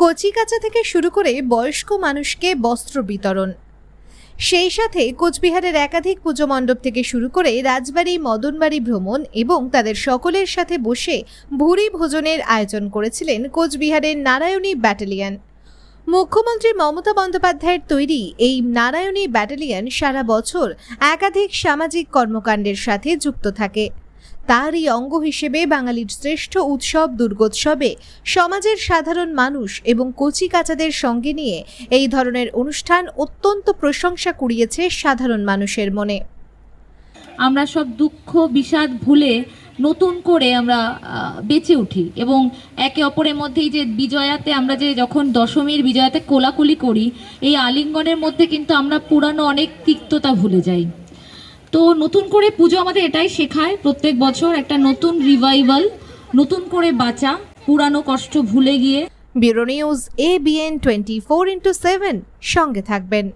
কচিকাচা থেকে শুরু করে বয়স্ক মানুষকে বস্ত্র বিতরণ। সেই সাথে কোচবিহারের একাধিক পুজো মণ্ডপ থেকে শুরু করে রাজবাড়ি, মদনবাড়ি ভ্রমণ এবং তাদের সকলের সাথে বসে ভুরি ভোজনের আয়োজন করেছিলেন কোচবিহারের নারায়ণী ব্যাটালিয়ন। মুখ্যমন্ত্রী মমতা বন্দ্যোপাধ্যায়ের তৈরি এই নারায়ণী ব্যাটালিয়ন সারা বছর একাধিক সামাজিক কর্মকাণ্ডের সাথে যুক্ত থাকে। তারই অঙ্গ হিসেবে বাঙালির শ্রেষ্ঠ উৎসব দুর্গোৎসবে সমাজের সাধারণ মানুষ এবং কচিকাচাদের সঙ্গে নিয়ে এই ধরনের অনুষ্ঠান অত্যন্ত প্রশংসা কুড়িয়েছে সাধারণ মানুষের মনে। আমরা সব দুঃখ, বিষাদ ভুলে নতুন করে আমরা বেঁচে উঠি এবং একে অপরের মধ্যেই যে বিজয়াতে আমরা যে যখন দশমীর বিজয়াতে কোলাকুলি করি, এই আলিঙ্গনের মধ্যে কিন্তু আমরা পুরানো অনেক তিক্ততা ভুলে যাই। তো নতুন করে পুজো আমাদের এটাই শেখায়। প্রত্যেক বছর একটা নতুন রিভাইভাল নতুন করে বাঁচা, পুরানো কষ্ট ভুলে গিয়ে। Bureau news A BN twenty four into seven সঙ্গে থাকবেন।